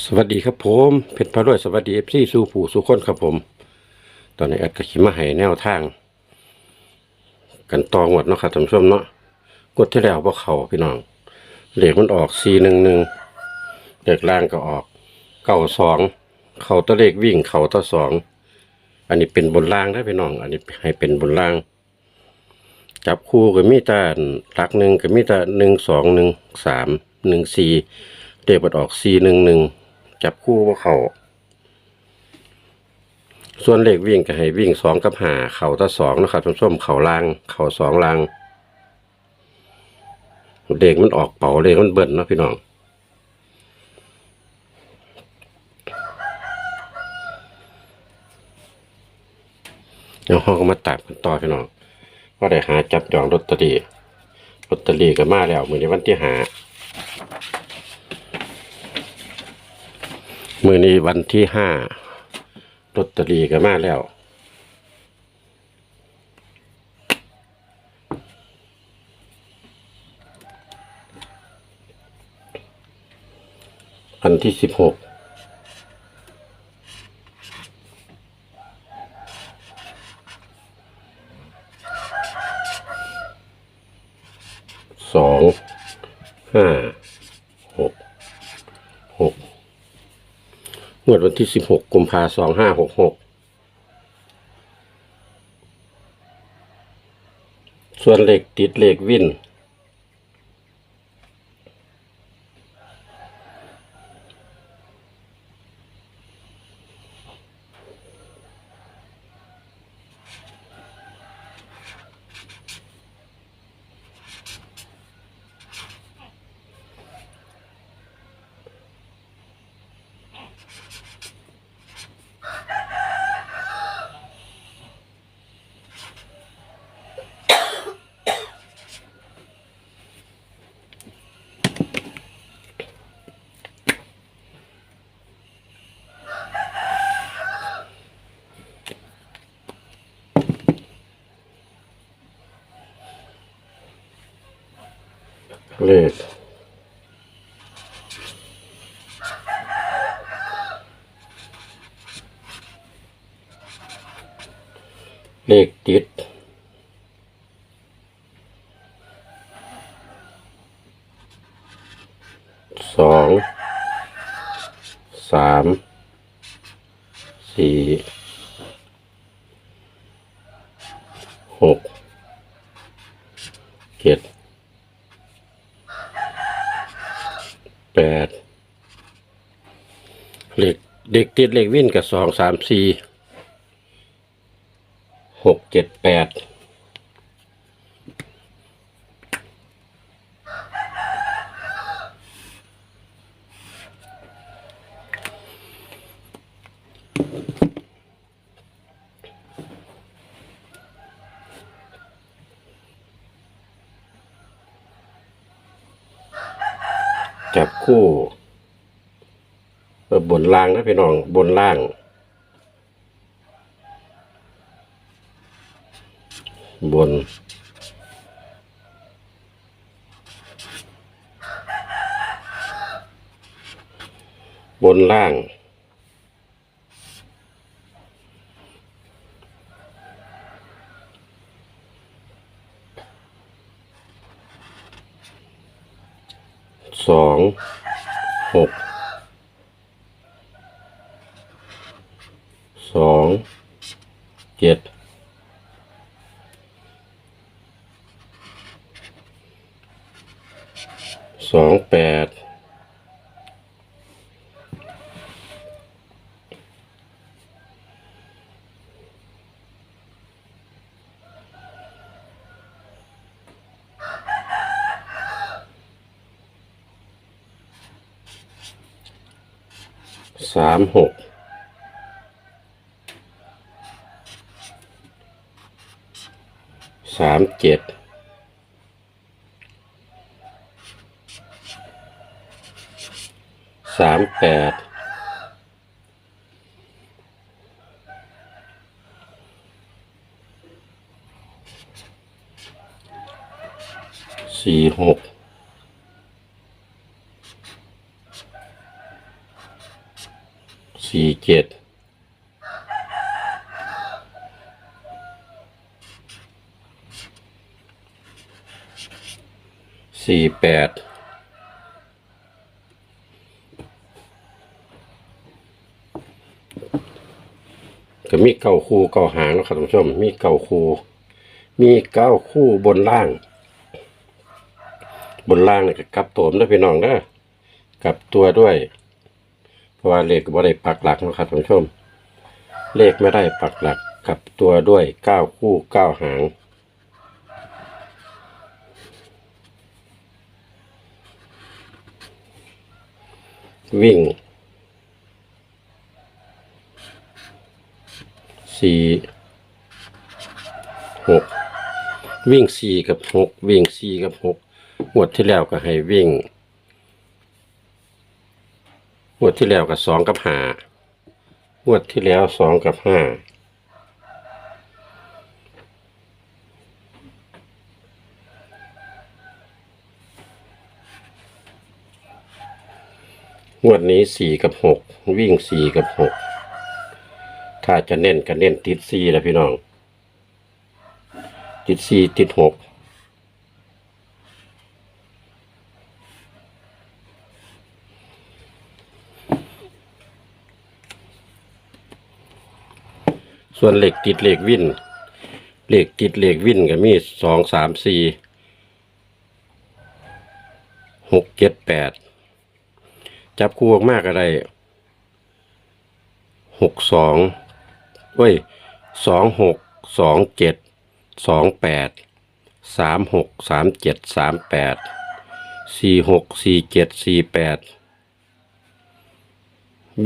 สวัสดีครับผมเพชรพารวยสวัสดีเอฟซีสู่ผู้สู่คนครับผม ตอนนี้แอดก็ขิมาให้แนวทาง กันตองวดเนาะครับท่านผู้ชมเนาะกดที่แล้วว่าเขาพี่น้องเหล็กมันออกสี่หนึ่งหนึ่งเด็กล่างก็ออกเก้าสองเข่าตัวเลขวิ่งเข่าตัวสองอันนี้เป็นบนล่างได้พี่น้อง อันนี้ให้เป็นบนล่าง จับคู่ก็มีแต่หลักหนึ่งก็มีแต่หนึ่งสองหนึ่งสามหนึ่งสี่เด็กมันออกสี่หนึ่งหนึ่ง จับคู่ว่าเขาส่วนเลขวิ่งก็ให้วิ่งสองกับหาเข่าตะสองนะครับท่านผู้มเข่าล่างเข่าสองล่างเด็กมันออกเป่าเลขมันเบิ่นนะพี่น้องเดี๋ยวเราก็มาตัดกันต่อพี่น้องก็ได้หาจับจองลอตเตอรี่ลอตเตอรี่ก็มาแล้วมือในวันที่หา มือนี้วันที่ห้าลอตเตอรี่ก็มาแล้ววันที่สิบหกสองห้าหกหกง วดวันที่สิบหกกุมภาสองห้าหกหกส่วนเหล็กติดเหล็กวิน เลขเลขติด สอง สาม สี่ หก เจ็ด แปด เด็กติดเลขวิ่นกับสองสามสี่หกเจ็ดแปดจับคู่ บนล่างนะพี่น้องบนล่าง บน บนล่างสองหก สองเจ็ด สองแปดสามหกสามเจ็ด สามแปดสี่หกสี่เจ็ดสี่แปด มีเก้าคู่เก้าหางนะครับท่านผู้ชม มีเก้าคู่มีเก้าคู่บนล่าง บนล่างเนี่ยกลับตัวมด้วยพี่น้องเด้อกลับตัวด้วย เพราะว่าเลขก็บ่ได้ปักหลักนะครับท่านผู้ชม เลขไม่ได้ปักหลักกลับตัวด้วยเก้าคู่เก้าหางวิ่ง สี่หกวิ่งสี่กับหกวิ่งสี่กับหกงวดที่แล้วก็ให้วิ่งงวดที่แล้วก็สองกับห้างวดที่แล้วสองกับห้าๆงวดนี้สี่กับหกวิ่งสี่กับหก ถ้าจะเน้นก็เน้นติดสี่แล้วพี่น้อง ติดสี่ติดหกส่วนเหล็กติดเหล็กวินเหล็กติดเหล็กวินก็มีสองสามสี่หกเจ็ดแปดจับคู่มากอะไรหกสอง เว้ยสองหกสองเจ็ดสองแปดสามหกสามเจ็ดสามแปดสี่หกสี่เจ็ดสี่แปด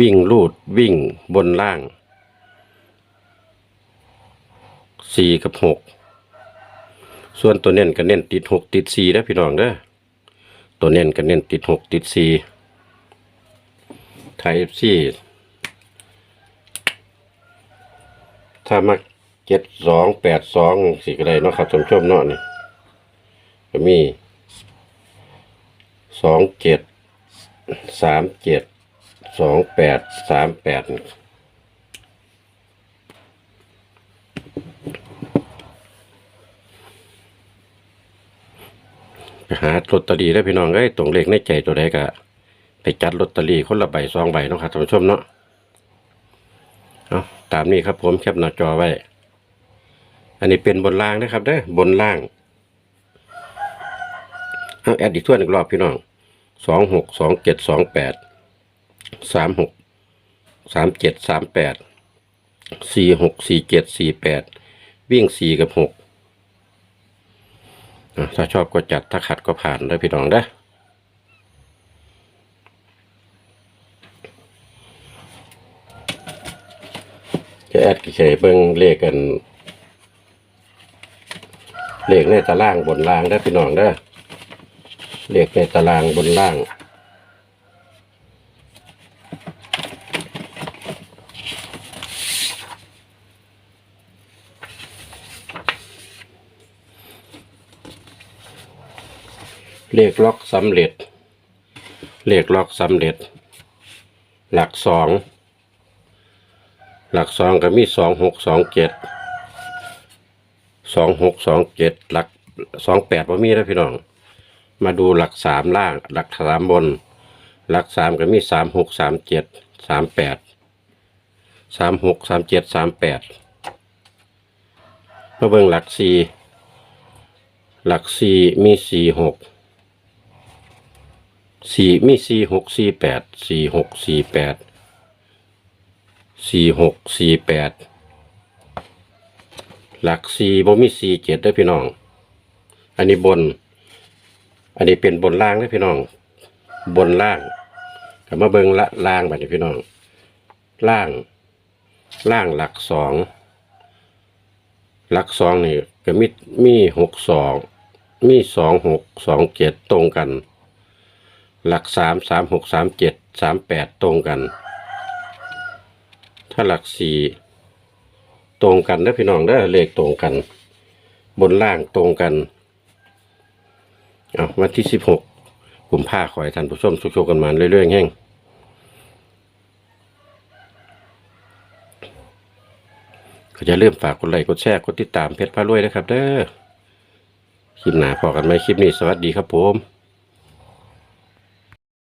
วิ่งลูดวิ่งบนล่างสี่กับหกส่วนตัวเน้นก็เน้นติดหกติดสี่นะพี่น้องเด้อตัวเน้นก็เน้นติดหกติดสี่ไทยซี่ ถ้ามักเจ็ดสองแปดสองสี่ก็ได้เนาะครับท่านผู้ชมเนาะนี่ก็มีสองเจ็ดสามเจ็ดสองแปดสามแปดไปหาลอตเตอรี่ได้พี่น้องเอ้ยตรงเลขในใจตัวใดก็ไปจัดลอตเตอรี่คนละใบสองใบเนาะครับท่านผู้ชมเนาะ เอาตามนี้ครับผมแคปหน้าจอไว้ อันนี้เป็นบนล่างนะครับเด้อบนล่างเอาแอดอีกทั่วหนึ่งรอบพี่น้องสองหกสองเจ็ดสองแปดสามหกสามเจ็ดสามแปดสี่หกสี่เจ็ดสี่แปดวิ่งสี่กับหกถ้าชอบก็จัดถ้าขัดก็ผ่านเลยพี่น้องเด้อ จะแอดกิเฉยเบิ่งเลขกัน เลขในตารางบนล่างได้พี่น้องได้เลขในตารางบนล่างเลขล็อกสำเร็จ เลขล็อกสำเร็จ หลักสอง หลักสองก็มีสองหกสองเจ็ดสองหกสองเจ็ดหลักสองแปดว่ามีแล้วพี่น้อง มาดูหลักสามล่าง หลักสามบน หลักสามก็มีสามหกสามเจ็ดสามแปดสามหกสามเจ็ดสามแปดมาเบิ่งหลักสี่หลักสี่มีสี่หกสี่มีสี่หกสี่แปดสี่หกสี่แปด สี่หกสี่แปดหลักสี่บ่มีสี่เจ็ดได้อพี่น้อง อันนี้บน อันนี้เป็นบนล่างได้อพี่น้อง บนล่างกลับมาเบิงละล่างแบบนี้พี่น้อง ล่าง ล่างหลักสองหลักสองนี่ก็มีมีหกสองมีสองหกสองเจ็ดตรงกัน หลักสามสามหกสามเจ็ดสามแปดตรงกัน ถ้าหลักสี่ตรงกันนะพี่น้องเด้อเลขตรงกัน บนล่างตรงกันเอาวันที่สิบหกกลุ่มผ้าคอยทันผู้ชมสุขโชกันมาเรื่อยๆแห้งก็จะเริ่มฝากกดไลค์กดแชร์กดติดตามเพจพระรวยนะครับเด้อคลิปหนาพอกันไหมคลิปนี้สวัสดีครับผม